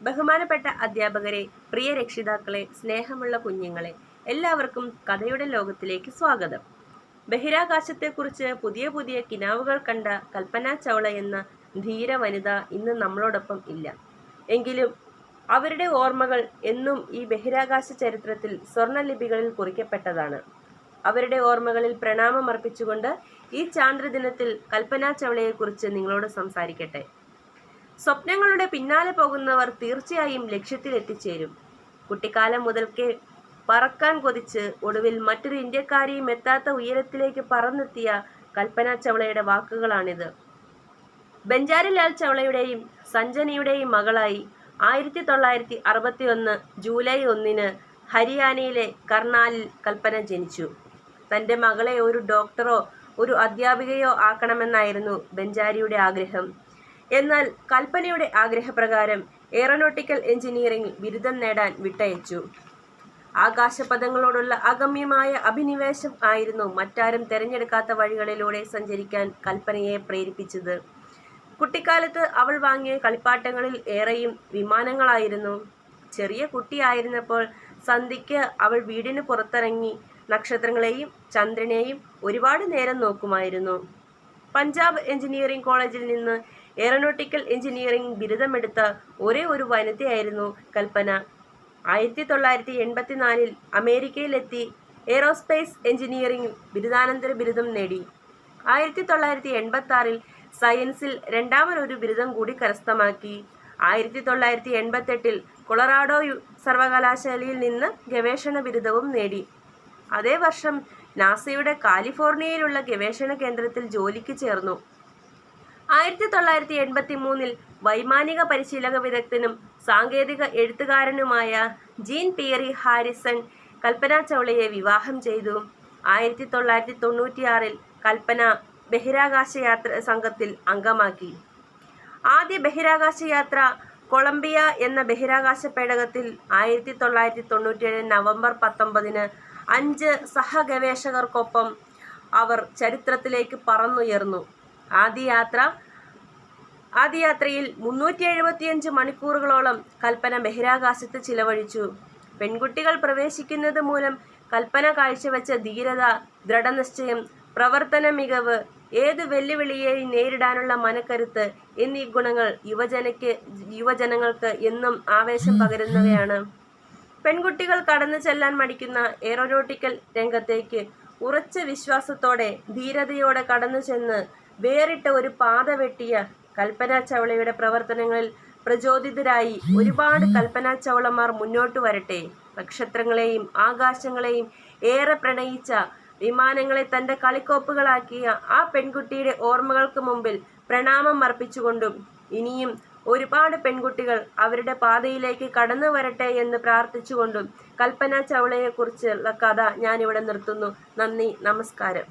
ബഹുമാനപ്പെട്ട അധ്യാപകരെ പ്രിയ രക്ഷിതാക്കളെ സ്നേഹമുള്ള കുഞ്ഞുങ്ങളെ എല്ലാവർക്കും കഥയുടെ ലോകത്തിലേക്ക് സ്വാഗതം. ബഹിരാകാശത്തെക്കുറിച്ച് പുതിയ പുതിയ കിനാവുകൾ കണ്ട കൽപ്പന ചൗള എന്ന ധീര വനിത ഇന്ന് നമ്മളോടൊപ്പം ഇല്ല. എങ്കിലും അവരുടെ ഓർമ്മകൾ എന്നും ഈ ബഹിരാകാശ ചരിത്രത്തിൽ സ്വർണലിപികളിൽ കുറിക്കപ്പെട്ടതാണ്. അവരുടെ ഓർമ്മകളിൽ പ്രണാമം അർപ്പിച്ചുകൊണ്ട് ഈ ചാന്ദ്രദിനത്തിൽ കൽപ്പന ചവളയെക്കുറിച്ച് നിങ്ങളോട് സംസാരിക്കട്ടെ. സ്വപ്നങ്ങളുടെ പിന്നാലെ പോകുന്നവർ തീർച്ചയായും ലക്ഷ്യത്തിൽ എത്തിച്ചേരും കുട്ടിക്കാലം മുതൽക്കേ പറക്കാൻ കൊതിച്ച് ഒടുവിൽ മറ്റൊരു ഇന്ത്യക്കാരെയും എത്താത്ത ഉയരത്തിലേക്ക് പറന്നെത്തിയ കൽപ്പന ചവളയുടെ വാക്കുകളാണിത്. ബെഞ്ചാരിലാൽ ചവളയുടെയും സഞ്ജനയുടെയും മകളായി ആയിരത്തി തൊള്ളായിരത്തി അറുപത്തി ഒന്ന് ജൂലൈ ഒന്നിന് ഹരിയാനയിലെ കർണാലിൽ കൽപ്പന ജനിച്ചു. തന്റെ മകളെ ഒരു ഡോക്ടറോ ഒരു അധ്യാപികയോ ആക്കണമെന്നായിരുന്നു ബെഞ്ചാരിയുടെ ആഗ്രഹം. എന്നാൽ കൽപ്പനയുടെ ആഗ്രഹപ്രകാരം എയറോനോട്ടിക്കൽ എഞ്ചിനീയറിംഗിൽ ബിരുദം നേടാൻ വിട്ടയച്ചു. ആകാശപഥങ്ങളോടുള്ള അഗമ്യമായ അഭിനിവേശം ആയിരുന്നു മറ്റാരും തിരഞ്ഞെടുക്കാത്ത വഴികളിലൂടെ സഞ്ചരിക്കാൻ കൽപ്പനയെ പ്രേരിപ്പിച്ചത്. കുട്ടിക്കാലത്ത് അവൾ വാങ്ങിയ കളിപ്പാട്ടങ്ങളിൽ ഏറെയും വിമാനങ്ങളായിരുന്നു. ചെറിയ കുട്ടിയായിരുന്നപ്പോൾ സന്ധ്യയ്ക്ക് അവൾ വീടിന് പുറത്തിറങ്ങി നക്ഷത്രങ്ങളെയും ചന്ദ്രനെയും ഒരുപാട് നേരം നോക്കുമായിരുന്നു. പഞ്ചാബ് എഞ്ചിനീയറിംഗ് കോളേജിൽ നിന്ന് എയറോനോട്ടിക്കൽ എഞ്ചിനീയറിംഗ് ബിരുദമെടുത്ത ഒരേ ഒരു വനിതയായിരുന്നു കൽപ്പന. ആയിരത്തി തൊള്ളായിരത്തി എൺപത്തിനാലിൽ അമേരിക്കയിലെത്തി എയറോസ്പേസ് എഞ്ചിനീയറിംഗ് ബിരുദാനന്തര ബിരുദം നേടി. ആയിരത്തി തൊള്ളായിരത്തി എൺപത്തി ആറിൽ സയൻസിൽ രണ്ടാമതൊരു ബിരുദം കൂടി കരസ്ഥമാക്കി. ആയിരത്തി തൊള്ളായിരത്തി എൺപത്തെട്ടിൽ കൊളറാഡോ സർവകലാശാലയിൽ നിന്ന് ഗവേഷണ ബിരുദവും നേടി. അതേ വർഷം നാസയുടെ കാലിഫോർണിയയിലുള്ള ഗവേഷണ കേന്ദ്രത്തിൽ ജോലിക്ക് ചേർന്നു. ആയിരത്തി തൊള്ളായിരത്തി എൺപത്തി മൂന്നിൽ വൈമാനിക പരിശീലക വിദഗ്ധനും സാങ്കേതിക എഴുത്തുകാരനുമായ ജീൻ പിയറി ഹാരിസൺ കൽപ്പന ചൗളയെ വിവാഹം ചെയ്തു. ആയിരത്തി തൊള്ളായിരത്തി തൊണ്ണൂറ്റിയാറിൽ കൽപ്പന ബഹിരാകാശ യാത്ര സംഘത്തിൽ അംഗമാക്കി. ആദ്യ ബഹിരാകാശ യാത്ര കൊളംബിയ എന്ന ബഹിരാകാശ പേടകത്തിൽ ആയിരത്തി തൊള്ളായിരത്തി തൊണ്ണൂറ്റിയേഴ് നവംബർ പത്തൊമ്പതിന് അഞ്ച് സഹഗവേഷകർക്കൊപ്പം അവർ ചരിത്രത്തിലേക്ക് പറന്നുയർന്നു. ആദ്യ ആദ്യയാത്രയിൽ ആദ്യ യാത്രയിൽ മുന്നൂറ്റി എഴുപത്തിയഞ്ച് മണിക്കൂറുകളോളം കൽപ്പന ബഹിരാകാശത്ത് ചിലവഴിച്ചു. പെൺകുട്ടികൾ പ്രവേശിക്കുന്നത് മൂലം കൽപ്പന കാഴ്ചവെച്ച ധീരത ദൃഢനിശ്ചയം പ്രവർത്തന മികവ് ഏത് വെല്ലുവിളിയെയും നേരിടാനുള്ള മനക്കരുത്ത് എന്നീ ഗുണങ്ങൾ യുവജനയ്ക്ക് യുവജനങ്ങൾക്ക് എന്നും ആവേശം പകരുന്നവയാണ്. പെൺകുട്ടികൾ കടന്നു ചെല്ലാൻ മടിക്കുന്ന എയറോനോട്ടിക്കൽ രംഗത്തേക്ക് ഉറച്ച വിശ്വാസത്തോടെ ധീരതയോടെ കടന്നു ചെന്ന് വേറിട്ട ഒരു പാത വെട്ടിയ കൽപ്പന ചവളയുടെ പ്രവർത്തനങ്ങളിൽ പ്രചോദിതരായി ഒരുപാട് കൽപ്പന ചവളമാർ മുന്നോട്ട് വരട്ടെ. നക്ഷത്രങ്ങളെയും ആകാശങ്ങളെയും ഏറെ പ്രണയിച്ച വിമാനങ്ങളെ തന്റെ കളിക്കോപ്പുകളാക്കിയ ആ പെൺകുട്ടിയുടെ ഓർമ്മകൾക്ക് മുമ്പിൽ പ്രണാമം അർപ്പിച്ചുകൊണ്ടും ഇനിയും ഒരുപാട് പെൺകുട്ടികൾ അവരുടെ പാതയിലേക്ക് കടന്നു വരട്ടെ എന്ന് പ്രാർത്ഥിച്ചുകൊണ്ടും കൽപ്പന ചവളയെക്കുറിച്ചുള്ള കഥ ഞാനിവിടെ നിർത്തുന്നു. നന്ദി നമസ്കാരം.